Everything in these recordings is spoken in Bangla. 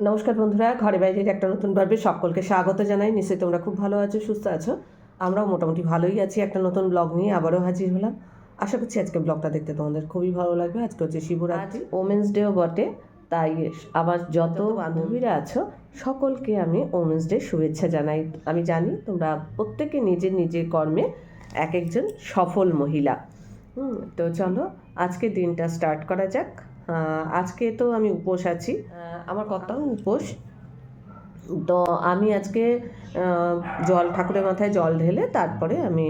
নমস্কার বন্ধুরা ঘরে বাইরের একটা নতুন পর্বে সকলকে স্বাগত জানাই। নিশ্চয়ই তোমরা খুব ভালো আছো সুস্থ আছো? আমরাও মোটামুটি ভালোই আছি। একটা নতুন ব্লগ নিয়ে আবারও হাজির হলাম। আশা করছি আজকে ব্লগটা দেখতে তোমাদের খুবই ভালো লাগবে। আজকে হচ্ছে শিবরাত্রি। ওমেন্স ডেও বটে। তাই আমার যত বান্ধবীরা আছো সকলকে আমি ওমেন্স ডে শুভেচ্ছা জানাই। আমি জানি তোমরা প্রত্যেকে নিজের নিজের কর্মে এক একজন সফল মহিলা। হুম, তো চলো আজকে দিনটা স্টার্ট করা যাক। আজকে তো আমি উপোস আছি। আমার কর্তাও উপোস। তো আমি আজকে জল ঠাকুরের মাথায় জল ঢেলে তারপরে আমি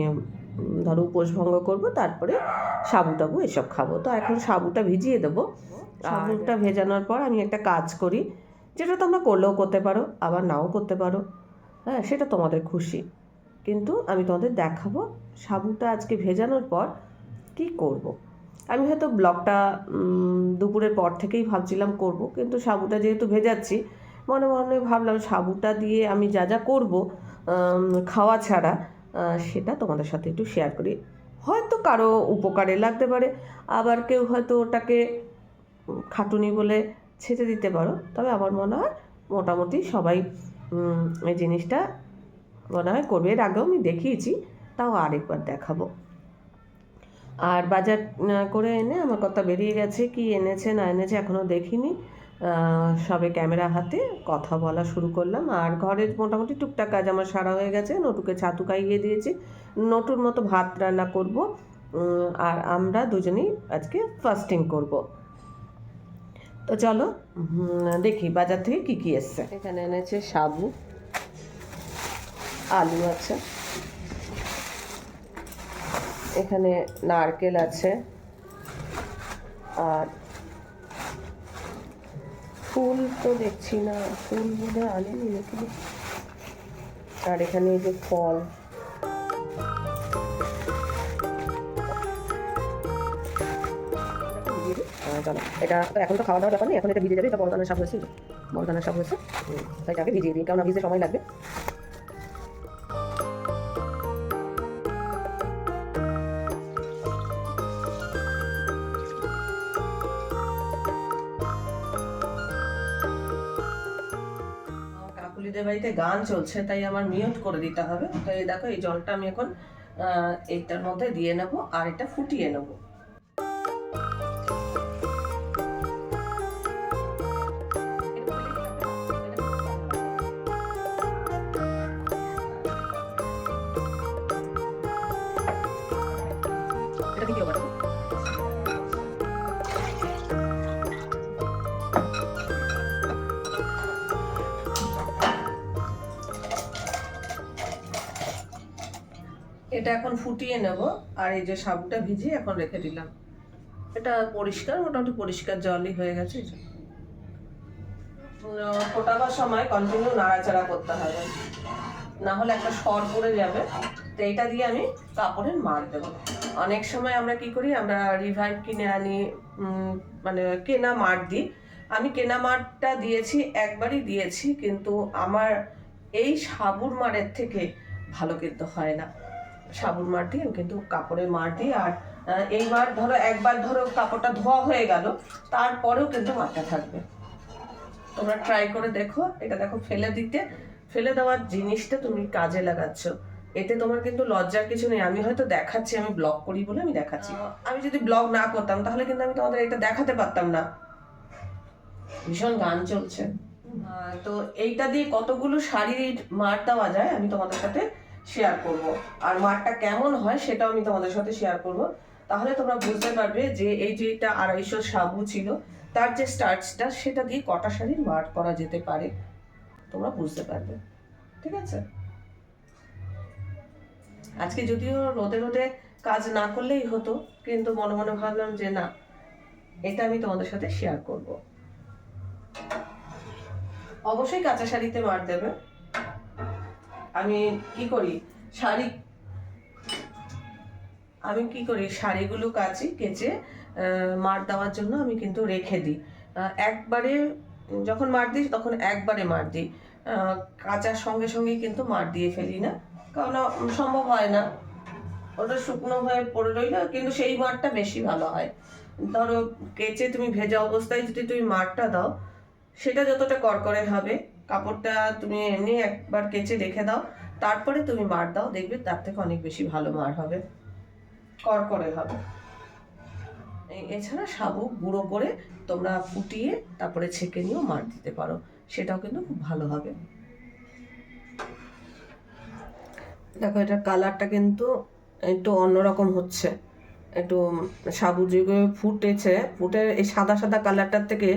ধরো উপোস ভঙ্গ করব তারপরে সাবু টাবু এসব খাব। তো এখন সাবুটা ভিজিয়ে দেবো। সাবুটা ভেজানোর পর আমি একটা কাজ করি যেটা তোমরা করলেও করতে পারো আবার নাও করতে পারো। হ্যাঁ সেটা তোমাদের খুশি। কিন্তু আমি তোমাদের দেখাবো সাবুটা আজকে ভেজানোর পর কি করব। আমি হয়তো ব্লগটা দুপুরের পর থেকেই ভাবছিলাম করব, কিন্তু সাবুটা যেহেতু ভেজাচ্ছি, মনে মনে ভাবলাম সাবুটা দিয়ে আমি যা যা করব খাওয়া ছাড়া সেটা তোমাদের সাথে একটু শেয়ার করি। হয়তো কারও উপকারে লাগতে পারে, আবার কেউ হয়তো ওটাকে খাটুনি বলে ছেড়ে দিতে পারো, তবে আমার মনে হয় মোটামুটি সবাই এই জিনিসটা মনে হয় করবে। এর আগেও আমি দেখিয়েছি, তাও আরেকবার দেখাবো। আর বাজার করে এনে আমার কথা বেরিয়ে গেছে কি এনেছে না এনেছে এখনও দেখিনি। সবে ক্যামেরা হাতে কথা বলা শুরু করলাম। আর ঘরের মোটামুটি টুকটাক কাজ আমার সারা হয়ে গেছে। নটুকে ছাতু খাইয়ে দিয়েছি। নটুর মতো ভাত রান্না করব। আর আমরা দুজনেই আজকে ফাস্টিং করব। তো চলো দেখি বাজার থেকে কি কি এসছে। এখানে এনেছে সাবু, আলু আছে। এখানে নারকেল আছে। আর ফুল তো দেখছি না, ফুল বোধ হয় আনেনি নাকি আর এখানে এই যে ফল। চলো। এটা এখন তো খাওয়া দাওয়ার ব্যাপার নেই, এখন এটা ভিজে যাবে, এটা বড়দানের সাপ হয়েছে। বড়দানের সাপ হয়েছে। তাই এটাকে ভিজিয়ে দিই কারণ ভিজে সময় লাগবে। কাকুলিদের বাড়িতে গান চলছে, তাই আমার মিউট করে দিতে হবে। তো এই দেখো, এই জলটা আমি এখন এইটার মধ্যে দিয়ে নেব আর এটা ফুটিয়ে নেব। এটা এখন ফুটিয়ে নেব, আর এই যে সাবুটা ভিজিয়ে এখন রেখে দিলাম। এটা পরিষ্কার, মোটামুটি পরিষ্কার জলই হয়ে গেছে ফোটাবার সময় কন্টিনিউ নাড়াচাড়া করতে হবে। না হলে একটা সর পড়ে যাবে। তো এটা দিয়ে আমি কাপড়ের মার দেবো। অনেক সময় আমরা কি করি, আমরা রিভাইভ কিনে আনি মানে কেনা মার দিই। আমি কেনা মারটা দিয়েছি, একবারই দিয়েছি, কিন্তু আমার এই সাবুর মারের থেকে ভালো কিন্তু হয় না। সাবুন মার আমি কিন্তু কাপড়ের মার দিই আর এইবার ধরো একবার ধরো কাপড়টা ধোয়া হয়ে গেল তারপরেও কিন্তু মারটা থাকবে। তোমরা ট্রাই করে দেখো এটা দেখো ফেলে দিতে। ফেলে দেওয়ার জিনিসটা তুমি কাজে লাগাচ্ছ। এতে তোমার কিন্তু লজ্জার কিছু নেই। আমি হয়তো দেখাচ্ছি আমি ব্লগ করি বলে আমি দেখাচ্ছি। আমি যদি ব্লগ না করতাম তাহলে কিন্তু আমি তোমাদের এটা দেখাতে পারতাম না। ভীষণ গান চলছে। তো এইটা দিয়ে কতগুলো শাড়ির মার দেওয়া যায় আমি তোমাদের সাথে শেয়ার করব। আর মাঠটা কেমন হয় সেটাও আমি তোমাদের সাথে শেয়ার করব। তাহলে তোমরা বুঝতে পারবে যে এই যে এটা আড়াইশো সাবু ছিল, তার যে স্টার্চটা সেটা দিয়ে কটা শাড়ির মার করা যেতে পারে, তোমরা বুঝতে পারবে। ঠিক আছে? আজকে যদিও রোদে রোদে কাজ না করলেই হতো, কিন্তু মনে মনে ভাবলাম যে না, এটা আমি তোমাদের সাথে শেয়ার করব। অবশ্যই কাঁচা শাড়িতে মার দেবে। আমি কি করি? শাড়ি আমি কি করি? শাড়িগুলো কাচি, কেচে মার দেওয়ার জন্য আমি কিন্তু রেখে দিই। একবারে যখন মার দিই, তখন একবারে মার দিই। কাচার সঙ্গে সঙ্গেই কিন্তু মার দিয়ে ফেলি না। কারণ সম্ভব হয় না। ওটা শুকনো হয়ে পড়ে রইল, কিন্তু সেই মারটা বেশি ভালো হয়। ধরো কেচে তুমি ভেজা অবস্থায় যদি তুমি মারটা দাও, সেটা যতটা করকরে হবে কাপড়টা তুমি এমনি একবার কেচে রেখে দাও, তারপরে তুমি মার দাও, দেখবে তার থেকে অনেক বেশি ভালো মার হবে। করকরে হবে। এছাড়া সাবু, গুঁড়ো করে তোমরা ফুটিয়ে তারপরে ছেঁকে নিয়েও মার দিতে পারো। সেটাও কিন্তু খুব ভালো হবে। দেখো, এটার কালারটা কিন্তু একটু অন্যরকম হচ্ছে। একটু সাবু ফুটেছে। ফুটে এই সাদা সাদা কালারটার থেকে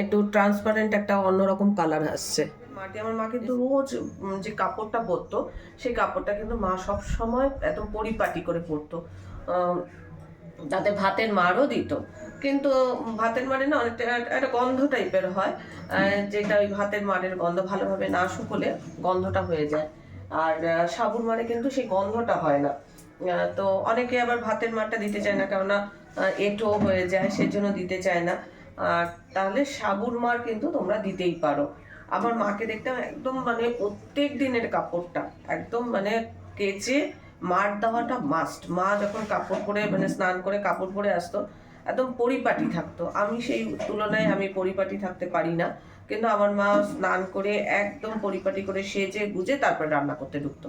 একটু ট্রান্সপারেন্ট একটা অন্যরকম কালার আসছে। মাটি, আমার মা কিন্তু রোজ যে কাপড়টা পরতো, সেই কাপড়টা কিন্তু মা সব সময় একদম পরিপাটি করে পরতো। তাতে ভাতের মারও দিত। কিন্তু ভাতের মারে না অনেকটা একটা গন্ধ টাইপের হয়। যেটা ওই ভাতের মারের গন্ধ ভালোভাবে না শুকলে গন্ধটা হয়ে যায়। আর সাবুর মারে কিন্তু সেই গন্ধটা হয় না। তো অনেকে আবার ভাতের মারটা দিতে চায় না, কেননা এঁটো হয়ে যায়, সেজন্য দিতে চায় না। আর তাহলে সাবুর মার কিন্তু তোমরা দিতেই পারো। আমার মাকে দেখতাম একদম মানে প্রত্যেক দিনের কাপড়টা, একদম মানে কেচে মার দেওয়াটা মাস্ট মা যখন কাপড় পরে মানে স্নান করে কাপড় পরে আসতো, একদম পরিপাটি থাকতো। আমি সেই তুলনায় আমি পরিপাটি থাকতে পারি না, কিন্তু আমার মা স্নান করে একদম পরিপাটি করে সেজে গুজে তারপর রান্না করতে ঢুকতো।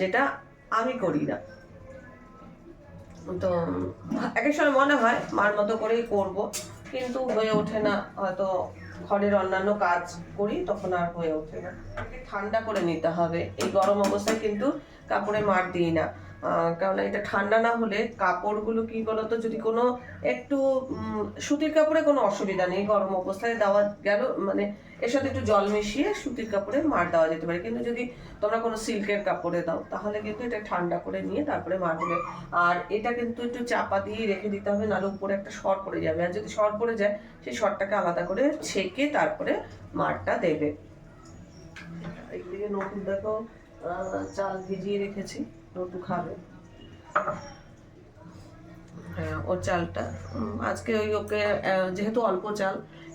যেটা আমি করি না। তো এক এক সময় মনে হয়, মার মতো করেই করব, কিন্তু হয়ে ওঠে না। হয়তো ঘরের অন্যান্য কাজ করি, তখন আর হয়ে ওঠে না। ঠান্ডা করে নিতে হবে। এই গরম অবস্থায় কিন্তু কাপড়ে মার দিই না। কারণ এটা ঠান্ডা না হলে কাপড়গুলো কি বলতো, যদি কোনো একটু সুতির কাপড়ে কোনো অসুবিধা নেই, গরম অবস্থায় দেওয়া গেল মানে এর সাথে একটু জল মিশিয়ে সুতির কাপড়ে মার দেওয়া যেতে পারে। কিন্তু যদি তোমরা কোনো সিল্কের কাপড়ে দাও, তাহলে কিন্তু এটা ঠান্ডা করে নিয়ে তারপরে মার দেবে আর এটা কিন্তু একটু চাপা দিয়ে রেখে দিতে হবে, নাহলে উপরে একটা শর পড়ে যাবে। আর যদি শর পড়ে যায়, সেই শরটাকে আলাদা করে ছেঁকে তারপরে মারটা দেবে। এইদিকে নতুন দেখো চাল ভিজিয়ে রেখেছি। নটু খাবে। হ্যাঁ ওর চালটা আজকে ওই ওকে যেহেতু অল্প চাল,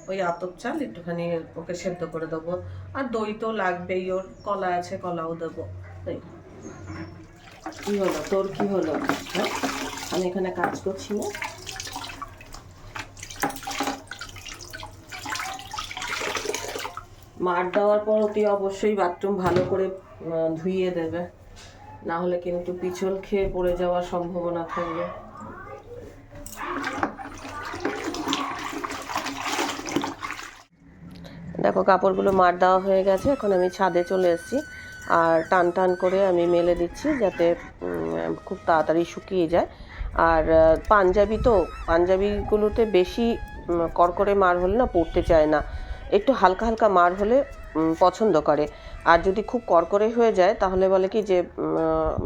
ওই আতপ চাল একটুখানি ওকে সেদ্ধ করে দেবো। আর দই তো লাগবেই, ওর কলা আছে, কলাও দেবো। কি হলো? তোর কি হলো? হ্যাঁ আমি এখানে কাজ করছি না। মার দেওয়ার পর অতি অবশ্যই বাথরুম ভালো করে ধুইয়ে দেবে। না হলে কিন্তু পিছল খেয়ে পড়ে যাওয়ার সম্ভাবনা থাকবে। দেখো, কাপড়গুলো মার দেওয়া হয়ে গেছে। এখন আমি ছাদে চলে এসেছি আর টান টান করে আমি মেলে দিচ্ছি যাতে খুব তাড়াতাড়ি শুকিয়ে যায়। আর পাঞ্জাবি তো, পাঞ্জাবিগুলোতে বেশি কড়কড়ে মার হলে না পরতে চায় না। একটু হালকা হালকা মার হলে পছন্দ করে। আর যদি খুব কড়কড়ে হয়ে যায়, তাহলে বলে কি যে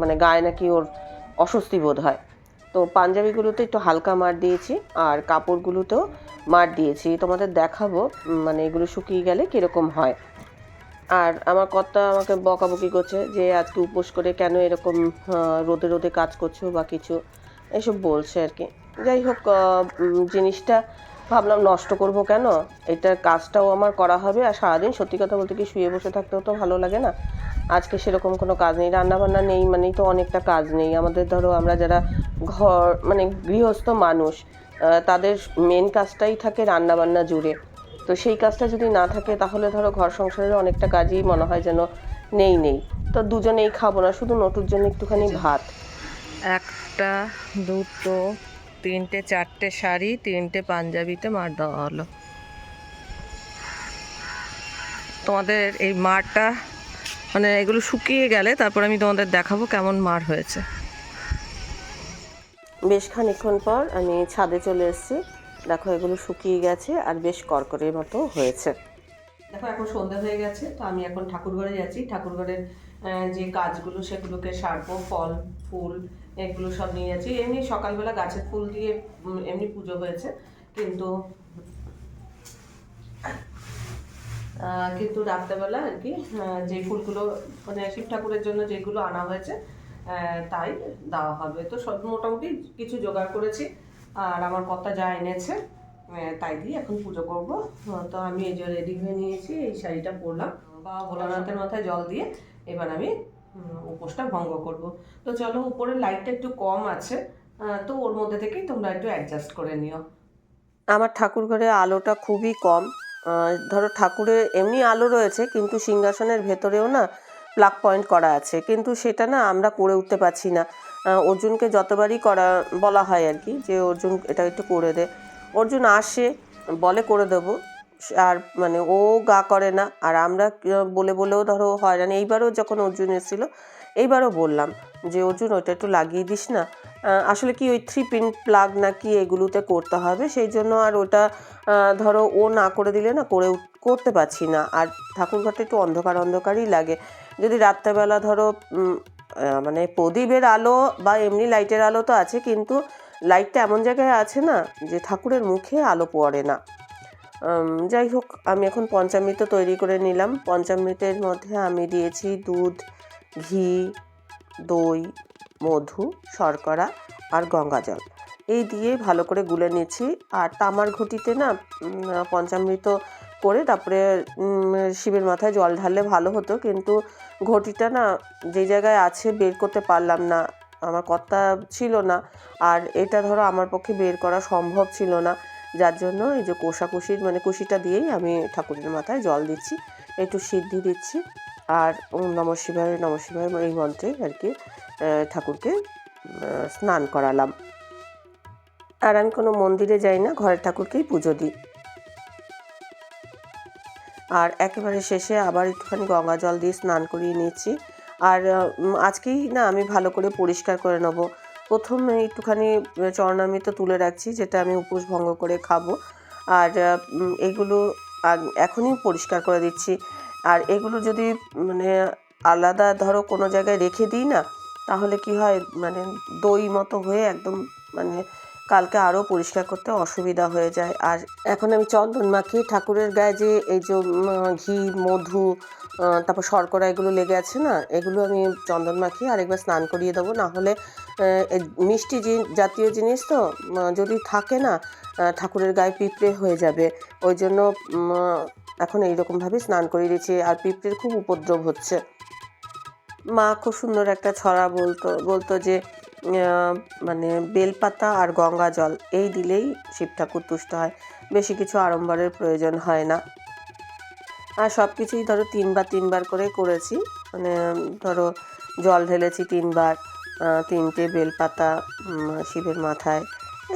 মানে গায়ে নাকি ওর অস্বস্তি বোধ হয়। তো পাঞ্জাবিগুলোতে একটু হালকা মার দিয়েছি, আর কাপড়গুলোতেও মার দিয়েছি। তোমাদের দেখাবো মানে এগুলো শুকিয়ে গেলে কীরকম হয়। আর আমার কর্তা আমাকে বকাবকি করছে যে আজকে উপোস করে কেন এরকম রোদে রোদে কাজ করছ বা কিছু? এসব বলছে আর কি। যাই হোক জিনিসটা ভাবলাম নষ্ট করব কেন? এটার কাজটাও আমার করা হবে আর সারাদিন সত্যি কথা বলতে কি শুয়ে বসে থাকতেও তো ভালো লাগে না। আজকে সেরকম কোনো কাজ নেই রান্নাবান্না নেই মানেই তো অনেকটা কাজ নেই। আমাদের ধরো আমরা যারা ঘর মানে গৃহস্থ মানুষ তাদের মেন কাজটাই থাকে রান্নাবান্না জুড়ে। তো সেই কাজটা যদি না থাকে তাহলে ধরো ঘর সংসারের অনেকটা কাজই মনে হয় যেন নেই নেই। তো দুজনেই খাব না শুধু নটুর জন্য একটুখানি ভাত। একটা দুটো তিনটে চারটে শাড়ি তিনটে পাঞ্জাবিতে মার দেওয়া হলো। তোমাদের এই মারটা মানে এগুলো শুকিয়ে গেলে তারপর আমি তোমাদের দেখাবো কেমন মার হয়েছে। বেশ খানিক্ষণ পর আমি ছাদে চলে এসেছি। দেখো এগুলো শুকিয়ে গেছে আর বেশ করকরের মতো হয়েছে। দেখো এখন সন্ধ্যা হয়ে গেছে তো আমি এখন ঠাকুরঘরে যাচ্ছি। ঠাকুরঘরের যে কাজগুলো সেগুলোকে সারবো ফল ফুল এগুলো সব নিয়ে যাচ্ছি। এমনি সকালবেলা গাছের ফুল দিয়ে এমনি পুজো হয়েছে। কিন্তু কিন্তু রাত্রেবেলা আর কি যে ফুলগুলো মানে শিব ঠাকুরের জন্য যেগুলো আনা হয়েছে তাই দেওয়া হবে। তো সব মোটামুটি কিছু জোগাড় করেছি। আর আমার কর্তা যা এনেছে তাই দিয়ে এখন পুজো করব। তো আমি এই যে রেডি হয়ে নিয়েছি এই শাড়িটা পরলাম। বা ভোলানাথের মাথায় জল দিয়ে এবার আমি উপোসটা ভঙ্গ করব। তো চলো, উপরের লাইটটা একটু কম আছে। তো ওর মধ্যে থেকেই তোমরা একটু অ্যাডজাস্ট করে নিও। আমার ঠাকুর ঘরে আলোটা খুবই কম। ধরো ঠাকুরের এমনি আলো রয়েছে, কিন্তু সিংহাসনের ভেতরেও না প্লাগ পয়েন্ট করা আছে। কিন্তু সেটা না আমরা করে উঠতে পারছি না। অর্জুনকে যতবারই করা, বলা হয় আর কি, যে অর্জুন এটা একটু করে দে। অর্জুন আসে, বলে করে দেবো। আর মানে ও গা করে না। আর আমরা বলে বলেও ধরো হয়রান। এইবারও যখন অর্জুন এসেছিল, এইবারও বললাম যে, অর্জুন, ওইটা একটু লাগিয়ে দিস না। আসলে কি ওই থ্রি পিন প্লাগ নাকি এগুলোতে করতে হবে? সেই জন্য আর ওটা ধরো ও না করে দিলে না করে করতে পারছি না। আর ঠাকুরঘরটা একটু অন্ধকার অন্ধকারই লাগে। যদি রাত্রেবেলা ধরো মানে প্রদীপের আলো বা এমনি লাইটের আলো তো আছে, কিন্তু লাইটটা এমন জায়গায় আছে না যে, ঠাকুরের মুখে আলো পড়ে না। যাই হোক, আমি এখন পঞ্চামৃত তৈরি করে নিলাম। পঞ্চামৃতের মধ্যে আমি দিয়েছি দুধ, ঘি, দই, মধু, শর্করা আর গঙ্গা জল। এই দিয়ে ভালো করে গুলে নিচ্ছি। আর তামার ঘটিতে না পঞ্চামৃত করে তারপরে শিবের মাথায় জল ঢাললে ভালো হতো। কিন্তু ঘটিটা না, যে জায়গায় আছে বের করতে পারলাম না। আমার কর্তা ছিল না। আর এটা ধরো আমার পক্ষে বের করা সম্ভব ছিল না। যার জন্য এই যে কোষাকুষির মানে কুশিটা দিয়েই আমি ঠাকুরের মাথায় জল দিচ্ছি, একটু সিদ্ধি দিচ্ছি আর নম শিবায় নম শিবায় এই মন্ত্রে আর কি ঠাকুরকে স্নান করালাম। আর আমি কোনো মন্দিরে যাই না, ঘরের ঠাকুরকেই পুজো দিই। আর একেবারে শেষে আবার একটুখানি গঙ্গা জল দিয়ে স্নান করিয়ে নিচ্ছি। আর আজকেই না আমি ভালো করে পরিষ্কার করে নেব। প্রথমে একটুখানি চরণামৃত তুলে রাখছি, যেটা আমি উপোস ভঙ্গ করে খাব। আর এগুলো এখনই পরিষ্কার করে দিচ্ছি। আর এগুলো যদি মানে আলাদা ধরো কোনো জায়গায় রেখে দিই না, তাহলে কি হয় মানে দই মতো হয়ে একদম মানে কালকে আরও পরিষ্কার করতে অসুবিধা হয়ে যায়। আর এখন আমি চন্দন মাখিয়ে ঠাকুরের গায়ে যে এই যে ঘি, মধু তারপর শর্করা এগুলো লেগে আছে না, এগুলো আমি চন্দন মাখিয়ে আরেকবার স্নান করিয়ে দেবো। না হলে মিষ্টি জাতীয় জিনিস তো যদি থাকে না ঠাকুরের গায়ে পিঁপড়ে হয়ে যাবে। ওই জন্য এখন এইরকমভাবে স্নান করিয়ে দিচ্ছি আর পিঁপড়ের খুব উপদ্রব হচ্ছে। মা খুব সুন্দর একটা ছড়া বলতো বলতো যে মানে বেলপাতা আর গঙ্গা জল, এই দিলেই শিব ঠাকুর তুষ্ট হয়। বেশি কিছু আড়ম্বরের প্রয়োজন হয় না। আর সব কিছুই ধরো তিনবার তিনবার করে করেছি। মানে ধরো জল ঢেলেছি তিনবার তিনটে বেলপাতা শিবের মাথায়।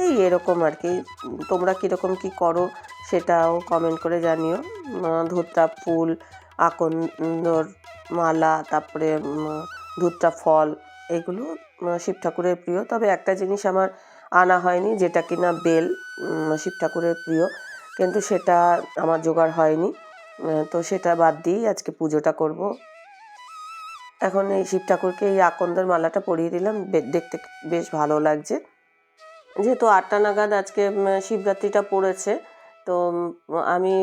এই এরকম আর কি। তোমরা কীরকম কি করো সেটাও কমেন্ট করে জানিও। ধুত্রা ফুল, আকন্দর মালা, তারপরে ধুত্রা ফল, এগুলো শিব ঠাকুরের প্রিয়। তবে একটা জিনিস আমার আনা হয়নি, যেটা কিনা বেল শিব ঠাকুরের প্রিয়। কিন্তু সেটা আমার জোগাড় হয়নি। তো সেটা বাদ দিয়েই আজকে পুজোটা করব। এখন এই শিব ঠাকুরকে এই আকন্দের মালাটা পরিয়ে দিলাম। দেখতে বেশ ভালো লাগছে। যেহেতু আটটা নাগাদ আজকে শিবরাত্রিটা পড়েছে, তো আমি,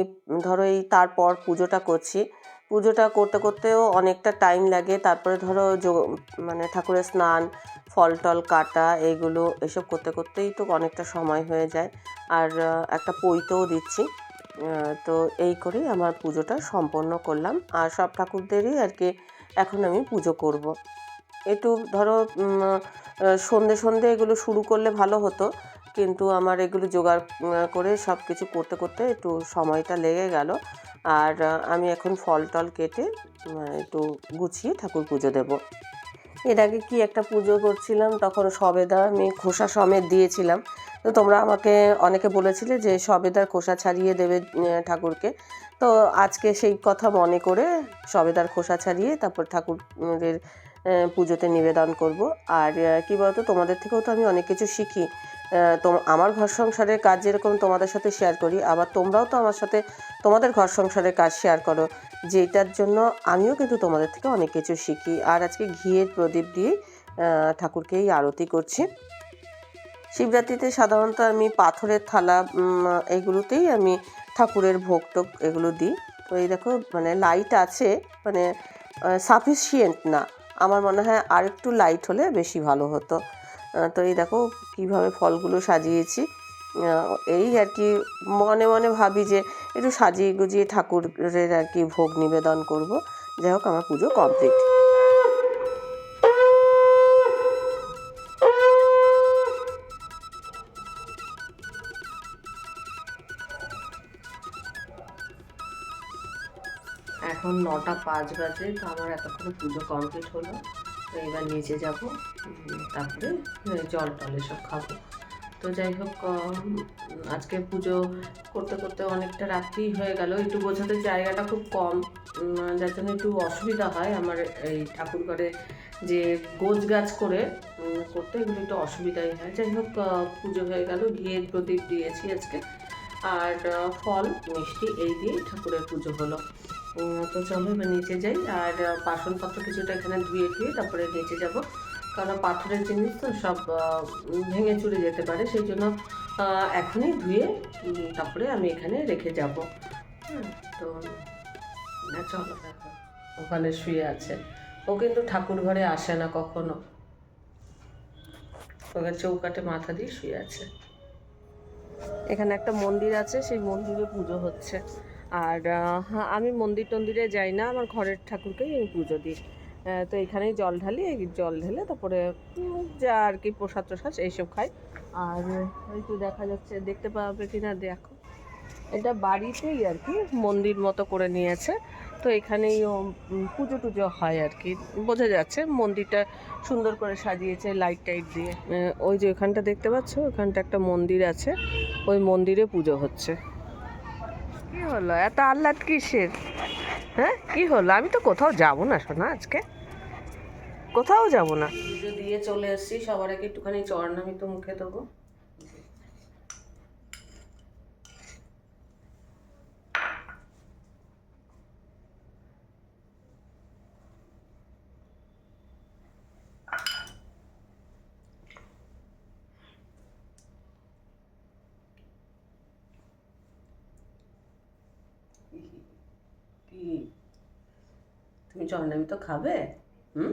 ধরো এই তারপর পুজোটা করছি। পুজোটা করতে করতেও অনেকটা টাইম লাগে। তারপরে ধরো মানে ঠাকুরের স্নান, ফল টল কাটা এইগুলো এসব করতে করতেই তো অনেকটা সময় হয়ে যায়। আর একটা পৈতেও দিচ্ছি। তো এই করেই আমার পুজোটা সম্পন্ন করলাম। আর সব ঠাকুরদেরই আর কি এখন আমি পুজো করব। একটু ধরো সন্ধে সন্ধে এগুলো শুরু করলে ভালো হতো। কিন্তু আমার এগুলো জোগাড় করে সব কিছু করতে করতে একটু সময়টা লেগে গেল। আর আমি এখন ফল টল কেটে একটু গুছিয়ে ঠাকুর পুজো দেব। এর আগে কি একটা পুজো করছিলাম, তখন সবেদা আমি খোসা সমেত দিয়েছিলাম। তো তোমরা আমাকে, অনেকে বলেছিলে যে সবেদার খোসা ছাড়িয়ে দেবে ঠাকুরকে। তো আজকে সেই কথা মনে করে সবেদার খোসা ছাড়িয়ে তারপর ঠাকুরের পুজোতে নিবেদন করব। আর কি বলতো, তোমাদের থেকেও তো আমি অনেক কিছু শিখি। তো আমার ঘর সংসারের কাজ যেরকম তোমাদের সাথে শেয়ার করি, আবার তোমরাও তো আমার সাথে তোমাদের ঘর সংসারের কাজ শেয়ার করো যেটার জন্য আমিও কিন্তু তোমাদের থেকে অনেক কিছু শিখি। আর আজকে ঘিয়ের প্রদীপ দিয়ে আহ, ঠাকুরকেই আরতি করছি। শিবরাত্রিতে সাধারণত আমি পাথরের থালা উম, এইগুলোতেই আমি ঠাকুরের ভোগ টোগ এগুলো দিই। তো এই দেখো মানে লাইট আছে মানে সাফিসিয়েন্ট না। আমার মনে হয় আর একটু লাইট হলে বেশি ভালো হতো। তো এই দেখো কীভাবে ফলগুলো সাজিয়েছি। এই আর কি মনে মনে ভাবি যে একটু সাজিয়ে গুজিয়ে ঠাকুরের আর কি ভোগ নিবেদন করব। যাই হোক, আমার পুজো কমপ্লিট। এখন নটা পাঁচ বাজে, তো আমার এতক্ষণ পুজো কমপ্লিট হলো। তো এবার নিচে যাব তারপরে জল টল এসব খাব। তো যাই হোক আজকে পুজো করতে করতে অনেকটা রাত্রি হয়ে গেল। একটু বোঝাতে জায়গাটা খুব কম যার জন্য একটু অসুবিধা হয় আমার এই ঠাকুর ঘরে যে গোছ গাছ করে করতে এগুলো একটু অসুবিধাই হয়। যাই হোক পুজো হয়ে গেল, ঘিয়ের প্রদীপ দিয়েছি আজকে। আর ফল, মিষ্টি এই দিয়ে ঠাকুরের পুজো হলো। তো চলো এবার নিচে যাই। আর বাসনপত্র কিছুটা এখানে ধুয়ে ধুয়ে তারপরে নিচে যাব। কারণ পাথরের জিনিস তো সব ভেঙে চুরে যেতে পারে, সেই জন্য এখনই ধুয়ে তারপরে আমি এখানে রেখে যাব। তো চলো ওখানে শুয়ে আছে। ও কিন্তু ঠাকুর ঘরে আসে না কখনো। ওখানে চৌকাটে মাথা দিয়ে শুয়ে আছে। এখানে একটা মন্দির আছে, সেই মন্দিরে পুজো হচ্ছে। আর আমি মন্দির টন্দিরে যাই না, আমার ঘরের ঠাকুরকেই আমি পুজো দিই। তো এখানেই জল ঢালি জল ঢেলে তারপরে যা আর কি প্রসাদ টসাদ এইসব খাই। আর ওই তো দেখা যাচ্ছে, দেখতে পাবে কিনা দেখো। এটা বাড়িতেই আর কি মন্দির মতো করে নিয়েছে। তো এখানেই পুজো টুজো হয় আর কি। বোঝা যাচ্ছে মন্দিরটা সুন্দর করে সাজিয়েছে লাইট টাইট দিয়ে। ওই যে ওখানটা দেখতে পাচ্ছ? ওখানটা একটা মন্দির আছে। ওই মন্দিরে পুজো হচ্ছে। কি হলো? এত আহ্লাদ কিসের? হ্যাঁ কি হলো? আমি তো কোথাও যাব না শোনা আজকে। কোথাও যাব না। পুজো দিয়ে চলে এসেছি, সবার আগে একটুখানি চরণামি তো মুখে দেবো কি চরণামি তো খাবে? হুম?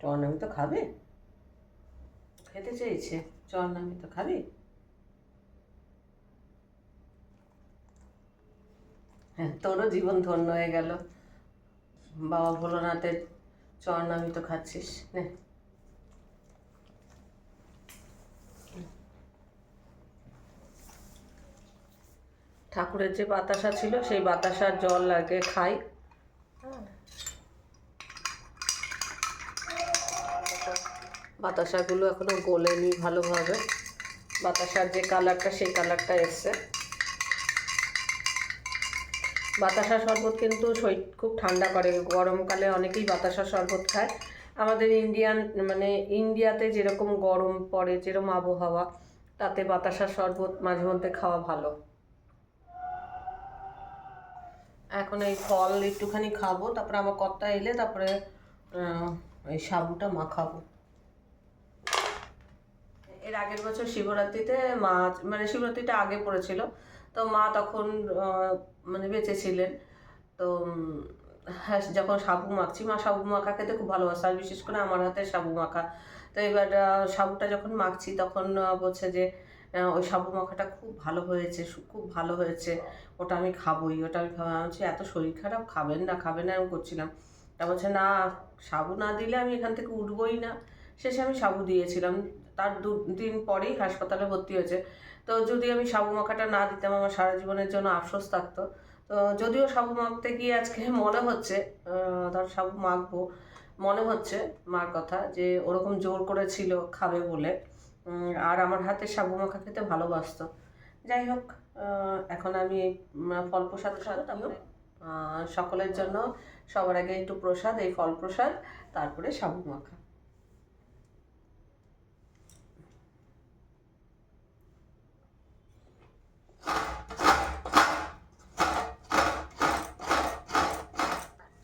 চরণামি তো খাবে? খেতে চেয়েছে। চরণামি তো খাবি? হ্যাঁ তোরও জীবন ধন্য হয়ে গেল। বাবা ভোলানাথের চরণামি তো খাচ্ছিস। নে। ঠাকুরের যে বাতাসা ছিল, সেই বাতাসার জল লাগে খাই। বাতাসাগুলো এখনও গলেনি ভালোভাবে। বাতাসার যে কালারটা, সেই কালারটা এসছে। বাতাসা শরবত কিন্তু শরীর খুব ঠান্ডা করে। গরমকালে অনেকেই বাতাসা শরবত খায়। আমাদের ইন্ডিয়ান মানে ইন্ডিয়াতে যেরকম গরম পড়ে, যেরকম আবহাওয়া, তাতে বাতাসা শরবত মাঝে মধ্যে খাওয়া ভালো। এখন এই ফল একটুখানি খাব, তারপরে আমার কর্তা এলে তারপরে এই সাবুটা মাখাবো। এর আগের বছর শিবরাত্রিতে মা মানে শিবরাত্রিটা আগে পড়েছিল। তো মা তখন মানে বেঁচে ছিলেন তো হ্যাঁ যখন সাবু মাখছি, মা সাবু মাখা খেতে খুব ভালোবাসে, আর বিশেষ করে আমার হাতে সাবু মাখা। তো এবার সাবুটা যখন মাখছি, তখন বলছে যে ওই সাবু মাখাটা খুব ভালো হয়েছে খুব ভালো হয়েছে। ওটা আমি খাবোই, ওটা আমি খাব এত শরীর খারাপ, খাবেন না খাবেন না, এরকম করছিলাম। তা বলছে, না সাবু না দিলে আমি এখান থেকে উঠবোই না। শেষে আমি সাবু দিয়েছিলাম। তার দু দিন পরেই হাসপাতালে ভর্তি হয়েছে। তো যদি আমি সাবু মাখাটা না দিতাম আমার সারা জীবনের জন্য আফসোস থাকতো। তো যদিও সাবু মাখতে গিয়ে আজকে মনে হচ্ছে ধর সাবু মাখবো মনে হচ্ছে মার কথা যে ওরকম জোর করেছিল খাবে বলে। আর আমার হাতে সাবু মাখা খেতে ভালোবাসতো। যাই হোক এখন আমি ফল প্রসাদ খাব সকলের জন্য সবার আগে একটু প্রসাদ এই ফল প্রসাদ তারপরে সাবু মাখা।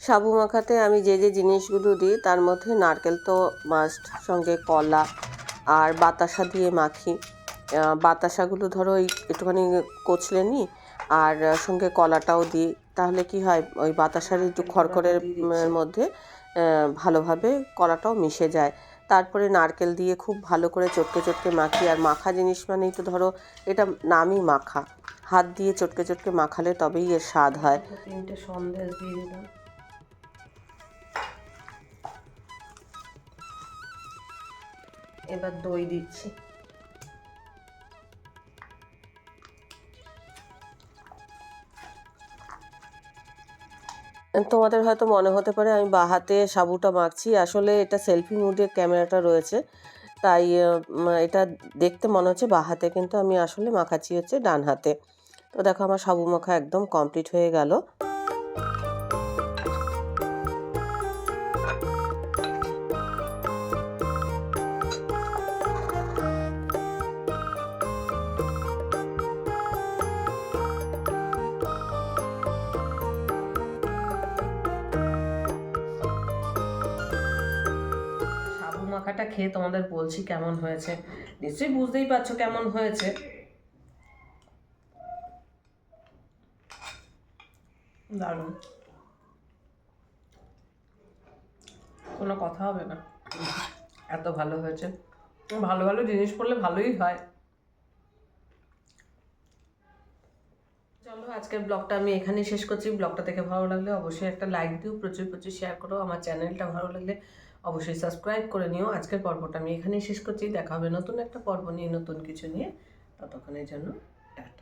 সাবু মাখাতে আমি যে যে জিনিসগুলো দিই তার মধ্যে নারকেল তো মাস্ট সঙ্গে কলা আর বাতাসা দিয়ে মাখি। বাতাসাগুলো ধরো ওই একটুখানি কচলে নিই আর সঙ্গে কলাটাও দিই। তাহলে কি হয় ওই বাতাসার একটু খড়খড়ের মধ্যে ভালোভাবে কলাটাও মিশে যায়। তারপরে নারকেল দিয়ে খুব ভালো করে চটকে চটকে মাখি। আর মাখা জিনিস মানেই তো ধরো এটা নামই মাখা। হাত দিয়ে চটকে চটকে মাখালে তবেই এর স্বাদ হয়। তিনটে সন্দেশ দিয়ে দিলাম। এবার দই দিচ্ছি। তোমাদের হয়তো মনে হতে পারে আমি বা হাতে সাবুটা মাখছি। আসলে এটা সেলফি মুডে ক্যামেরাটা রয়েছে। তাই এটা দেখতে মনে হচ্ছে বা হাতে, কিন্তু আমি আসলে মাখাচ্ছি হচ্ছে ডান হাতে। তো দেখো আমার সাবু মাখা একদম কমপ্লিট হয়ে গেল। মাখাটা খেয়ে তোমাদের বলছি কেমন হয়েছে। নিশ্চয়ই বুঝতেই পারছ কেমন হয়েছে। দারুণ। কোনো কথা হবে না। এত ভালো হয়েছে। ভালো ভালো জিনিস পড়লে ভালোই হয়। চলো, আজকের ব্লগটা আমি এখানেই শেষ করছি। ব্লগটা দেখে ভালো লাগলে অবশ্যই একটা লাইক দিও, প্রচুর প্রচুর শেয়ার করো। আমার চ্যানেলটা ভালো লাগলে অবশ্যই সাবস্ক্রাইব করে নিও। আজকের পর্বটা আমি এখানেই শেষ করছি। দেখা হবে নতুন একটা পর্ব নিয়ে, নতুন কিছু নিয়ে। ততক্ষণের জন্য টাটা।